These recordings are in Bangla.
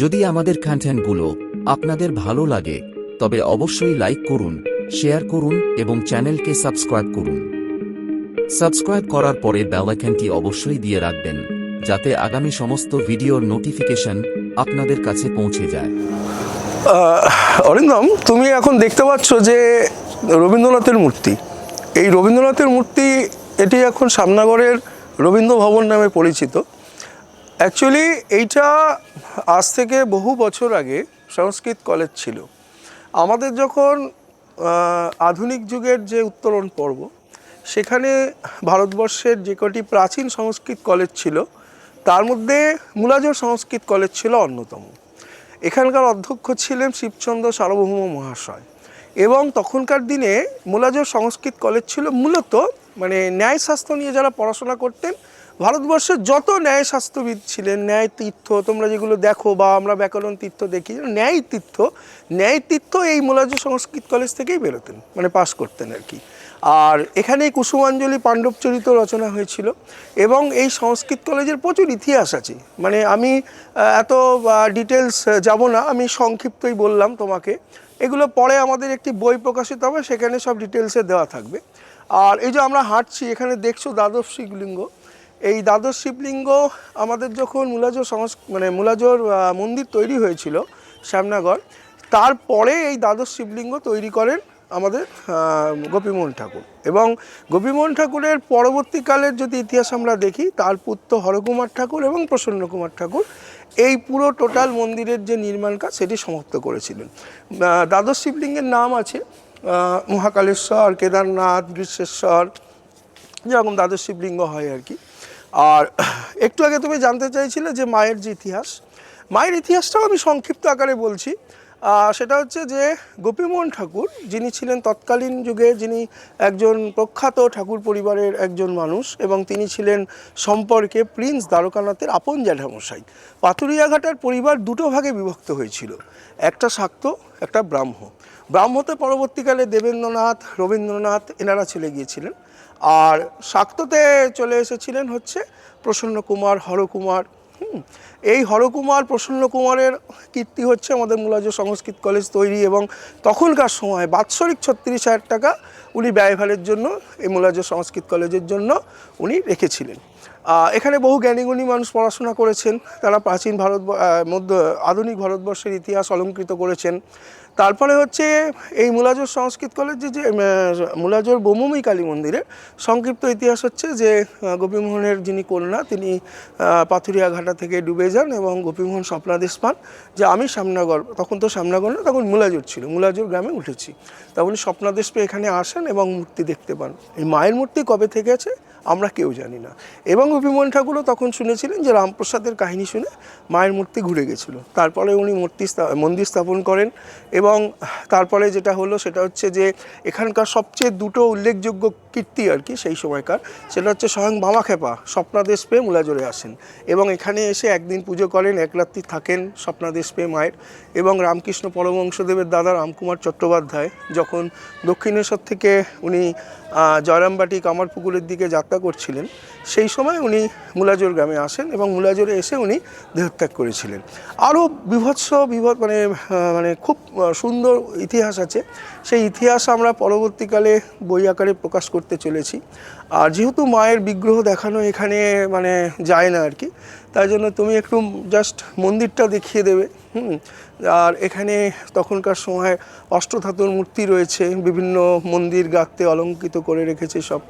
যদি আমাদের কন্টেন্টগুলো আপনাদের ভালো লাগে, তবে অবশ্যই লাইক করুন শেয়ার করুন এবং চ্যানেলকে সাবস্ক্রাইব করুন। সাবস্ক্রাইব করার পরে বেল অবশ্যই দিয়ে রাখবেন, যাতে আগামী সমস্ত ভিডিওর নোটিফিকেশন আপনাদের কাছে পৌঁছে যায়। অরিন্দম, তুমি এখন দেখতে পাচ্ছ যে রবীন্দ্রনাথের মূর্তি। এই রবীন্দ্রনাথের মূর্তি, এটি এখন সামনাগরের রবীন্দ্র ভবন নামে পরিচিত। অ্যাকচুয়ালি এইটা আজ থেকে বহু বছর আগে সংস্কৃত কলেজ ছিল। আমাদের যখন আধুনিক যুগের যে উত্তরণ পর্ব, সেখানে ভারতবর্ষের যে কটি প্রাচীন সংস্কৃত কলেজ ছিল, তার মধ্যে মূলাজোর সংস্কৃত কলেজ ছিল অন্যতম। এখানকার অধ্যক্ষ ছিলেন শিবচন্দ্র সার্বভৌম মহাশয়। এবং তখনকার দিনে মূলাজোর সংস্কৃত কলেজ ছিল মূলত মানে ন্যায়শাস্ত্র নিয়ে যারা পড়াশোনা করতেন ভারতবর্ষের যত ন্যায়শাস্ত্রবিদ ছিলেন ন্যায় তীর্থ তোমরা যেগুলো দেখো বা আমরা ব্যাকরণ তীর্থ দেখি ন্যায় তীর্থ ন্যায় তীর্থ এই মূলাজো সংস্কৃত কলেজ থেকেই বেরোতেন মানে পাশ করতেন আর কি। আর এখানেই কুসুমাঞ্জলি পাণ্ডবচরিত রচনা হয়েছিল এবং এই সংস্কৃত কলেজের প্রচুর ইতিহাস আছে। মানে আমি এত ডিটেলস যাব না, আমি সংক্ষিপ্তই বললাম তোমাকে। এগুলো পরে আমাদের একটি বই প্রকাশিত হবে, সেখানে সব ডিটেলসে দেওয়া থাকবে। আর এই যে আমরা হাঁটছি, এখানে দেখছ দ্বাদশ শিবলিঙ্গ এই দ্বাদশ শিবলিঙ্গ আমাদের যখন মূলাজোর সংস মানে মূলাজোর মন্দির তৈরি হয়েছিল শ্যামনগর, তারপরে এই দ্বাদশ শিবলিঙ্গ তৈরি করেন আমাদের গোপীমোহন ঠাকুর। এবং গোপীমোহন ঠাকুরের পরবর্তীকালের যদি ইতিহাস আমরা দেখি, তার পুত্র হরকুমার ঠাকুর এবং প্রসন্ন কুমার ঠাকুর এই পুরো টোটাল মন্দিরের যে নির্মাণ কাজ, সেটি সমাপ্ত করেছিলেন। দ্বাদশ শিবলিঙ্গের নাম আছে মহাকালেশ্বর, কেদারনাথ, গ্রীষ্মেশ্বর, যেরকম দ্বাদশ শিবলিঙ্গ হয় আর কি। আর একটু আগে তুমি জানতে চাইছিলে যে মায়ের যে ইতিহাস, মায়ের ইতিহাসটাও আমি সংক্ষিপ্ত আকারে বলছি। সেটা হচ্ছে যে গোপীমোহন ঠাকুর, যিনি ছিলেন তৎকালীন যুগে যিনি একজন প্রখ্যাত ঠাকুর পরিবারের একজন মানুষ এবং তিনি ছিলেন সম্পর্কে প্রিন্স দ্বারকানাথের আপন জ্যাঠামশাই। পাথুরিয়াঘাটার পরিবার দুটো ভাগে বিভক্ত হয়েছিল, একটা শাক্ত, একটা ব্রাহ্ম। ব্রাহ্মতে পরবর্তীকালে দেবেন্দ্রনাথ, রবীন্দ্রনাথ এনারা চলে গিয়েছিলেন। আর শাক্ততে চলে এসেছিলেন হচ্ছে প্রসন্ন কুমার হরকুমার। হুম, এই হরকুমার প্রসন্ন কুমারের কীর্তি হচ্ছে আমাদের মূলাজ সংস্কৃত কলেজ তৈরি এবং তখনকার সময় বাৎসরিক ছত্রিশ হাজার টাকা উনি ব্যয়ভারের জন্য এই মূলাজ সংস্কৃত কলেজের জন্য উনি রেখেছিলেন। এখানে বহু জ্ঞানীগুণী মানুষ পড়াশোনা করেছেন। তারা প্রাচীন ভারত মধ্য, আধুনিক ভারতবর্ষের ইতিহাস অলঙ্কৃত করেছেন। তারপরে হচ্ছে এই মূলাজোর সংস্কৃত কলেজে যে মূলাজোর বোমমি কালী মন্দিরের সংক্ষিপ্ত ইতিহাস হচ্ছে যে গোপীমোহনের যিনি কন্যা, তিনি পাথুরিয়া ঘাটা থেকে ডুবে যান এবং গোপীমোহন স্বপ্নাদেশ পান যে, আমি সামনাগর তখন তো সামনাগর না, তখন মূলাজোর ছিল, মূলাজোর গ্রামে উঠেছি। তা উনি স্বপ্নাদেশ পেয়ে এখানে আসেন এবং মূর্তি দেখতে পান। এই মায়ের মূর্তি কবে থেকে আছে, আমরা কেউ জানি না। এবং গোপীমোহন ঠাকুরও তখন শুনেছিলেন যে রামপ্রসাদের কাহিনী শুনে মায়ের মূর্তি ঘুরে গেছিল। তারপরে উনি মূর্তি মন্দির স্থাপন করেন এবং তারপরে যেটা হলো সেটা হচ্ছে যে এখানকার সবচেয়ে দুটো উল্লেখযোগ্য কীর্তি আর কি সেই সময়কার, সেটা হচ্ছে স্বয়ং বামাখেপা স্বপ্নাদেশ পেয়ে মূলাজোরে আসেন এবং এখানে এসে একদিন পুজো করেন, এক রাত্রি থাকেন স্বপ্নাদেশ পেয়ে মায়ের এবং রামকৃষ্ণ পরমহংসদেবের দাদা রামকুমার চট্টোপাধ্যায় যখন দক্ষিণেশ্বর থেকে উনি জয়রামবাটি কামারপুকুরের দিকে যাত্রা করছিলেন, সেই সময় উনি মুলাজোর গ্রামে আসেন এবং মুলাজোরে এসে উনি দেহত্যাগ করেছিলেন। আরও বিভৎস, বিভৎ মানে মানে খুব সুন্দর ইতিহাস আছে। সেই ইতিহাস আমরা পরবর্তীকালে বই আকারে প্রকাশ করতে চলেছি। আর যেহেতু মায়ের বিগ্রহ দেখানো এখানে মানে যায় না আর কি তাই জন্য তুমি একটু জাস্ট মন্দিরটা দেখিয়ে দেবে, হুম? আর এখানে তখনকার সময় অষ্টধাতুর মূর্তি রয়েছে, বিভিন্ন মন্দির গাঁথতে অলঙ্কৃত করে রেখেছে সব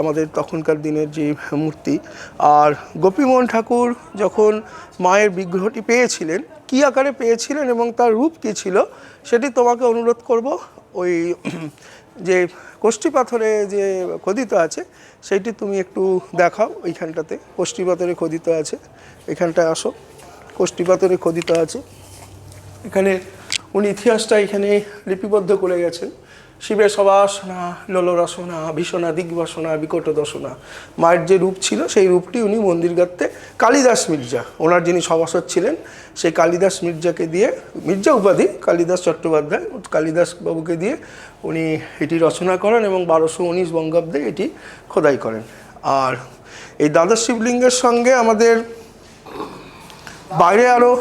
আমাদের তখনকার দিনের যে মূর্তি। আর গোপীমোহন ঠাকুর যখন মায়ের বিগ্রহটি পেয়েছিলেন, কী আকারে পেয়েছিলেন এবং তার রূপ কী ছিল, সেটি তোমাকে অনুরোধ করব ওই যে কোষ্ঠী পাথরে যে খোদিত আছে, সেইটি তুমি একটু দেখাও এইখানটাতে। কোষ্ঠী পাথরে খোদিত আছে, এখানটায় আসো। কোষ্ঠী পাথরে খোদিত আছে। এখানে উনি ইতিহাসটা এখানে লিপিবদ্ধ করে গেছেন। শিবের সবাসনা লোলরসনা ভীষণা দিগ্বাসনা বিকট দশনা মায়ের যে রূপ ছিল, সেই রূপটি উনি মন্দির গাঁথতে কালিদাস মির্জা, ওনার যিনি সভাসদ ছিলেন, সেই কালিদাস মির্জাকে দিয়ে, মির্জা উপাধি কালিদাস চট্টোপাধ্যায় কালিদাস বাবুকে দিয়ে উনি এটি রচনা করেন এবং বারোশো উনিশ বঙ্গাব্দে এটি খোদাই করেন। আর এই দ্বাদশ শিবলিঙ্গের সঙ্গে আমাদের বাইরে আরও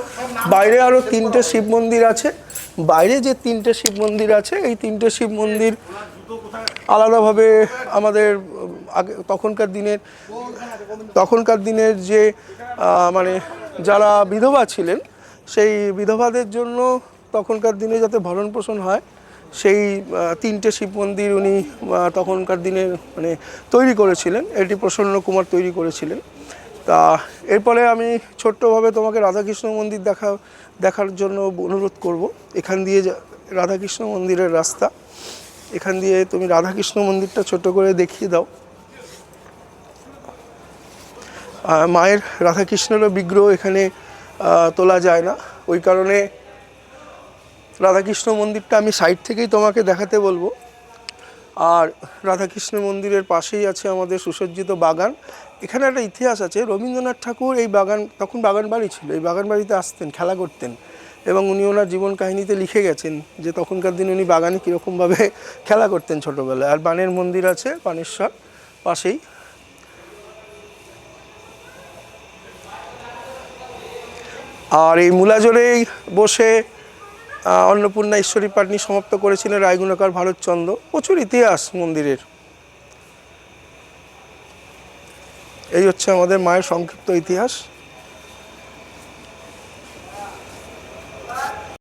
বাইরে আরও তিনটে শিব মন্দির আছে। বাইরে যে তিনটে শিব মন্দির আছে, এই তিনটে শিব মন্দির আলাদাভাবে আমাদের, আগে, তখনকার দিনের তখনকার দিনের যে মানে যারা বিধবা ছিলেন, সেই বিধবাদের জন্য তখনকার দিনে যাতে ভরণ পোষণ হয়, সেই তিনটে শিব মন্দির উনি তখনকার দিনে মানে তৈরি করেছিলেন। এটি প্রসন্ন কুমার তৈরি করেছিলেন। তা এরপরে আমি ছোট্টভাবে তোমাকে রাধাকৃষ্ণ মন্দির দেখা, দেখার জন্য অনুরোধ করব। এখান দিয়ে রাধাকৃষ্ণ মন্দিরের রাস্তা। এখান দিয়ে তুমি রাধাকৃষ্ণ মন্দিরটা ছোট করে দেখিয়ে দাও। মায়ের রাধাকৃষ্ণেরও বিগ্রহ এখানে তোলা যায় না। ওই কারণে রাধাকৃষ্ণ মন্দিরটা আমি সাইড থেকেই তোমাকে দেখাতে বলব। আর রাধাকৃষ্ণ মন্দিরের পাশেই আছে আমাদের সুসজ্জিত বাগান। এখানে একটা ইতিহাস আছে, রবীন্দ্রনাথ ঠাকুর এই বাগান, তখন বাগান বাড়ি ছিল, এই বাগান বাড়িতে আসতেন, খেলা করতেন এবং উনি ওনার জীবন কাহিনীতে লিখে গেছেন যে তখনকার দিনে উনি বাগানে কীরকমভাবে খেলা করতেন ছোটোবেলায়। আর বানের মন্দির আছে, বানেশ্বর পাশেই। আর এই মূলাজোরেই বসে অন্নপূর্ণা ঈশ্বরী পাটনি সমাপ্ত করেছিলেন রায়গুণাকার ভারতচন্দ্র। প্রচুর ইতিহাস মন্দিরের। এই হচ্ছে আমাদের মায়ের সংক্ষিপ্ত ইতিহাস।